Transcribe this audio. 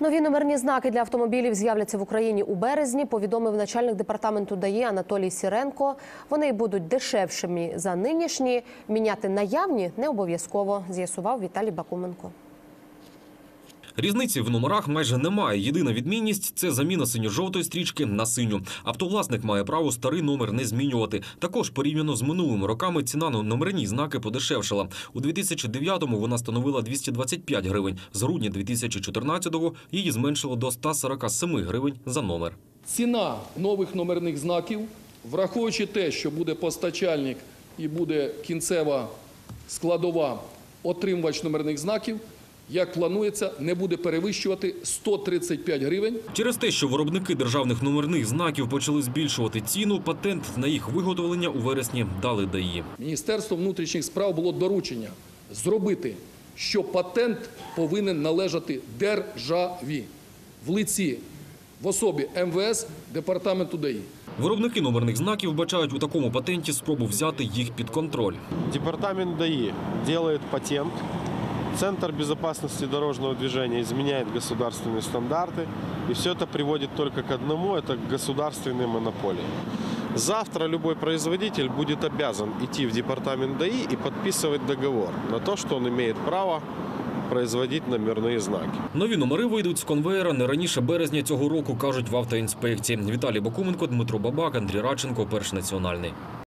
Нові номерні знаки для автомобілів з'являться в Україні у березні. Повідомив начальник департаменту ДАІ Анатолій Сіренко. Вони будуть дешевшими за нинішні. Міняти наявні не обов'язково. З'ясував Віталій Бакуменко. Різниці в номерах майже немає. Єдина відмінність це заміна синьо-жовтої стрічки на синю. Автовласник має право старий номер не змінювати. Також порівняно з минулими роками ціна на номерні знаки подешевшала. У 2009-му вона становила 225 гривень. З грудня 2014-го її зменшило до 147 гривень за номер. Ціна нових номерних знаків, враховуючи те, що буде постачальник і буде кінцева складова отримувач номерних знаків, як планується, не буде перевищувати 135 гривень. Через те, що виробники державних номерних знаків почали збільшувати ціну, патент на їх виготовлення у вересні дали ДАІ. Міністерство внутрішніх справ було доручення зробити, що патент повинен належати державі в лиці в особі МВС департаменту ДАІ. Виробники номерних знаків бачають у такому патенті спробу взяти їх під контроль. Департамент ДАИ делает патент. Центр безопасности дорожного движения изменяет государственные стандарты. И все это приводит только к одному – это к государственной монополии. Завтра любой производитель будет обязан идти в департамент ДАИ и подписывать договор на то, что он имеет право производить номерные знаки. Нові номери вийдуть з конвеєра не раніше березня цього року, кажуть в автоінспекції. Віталій Бакуменко, Дмитро Бабак, Андрій Радченко, Перший національний.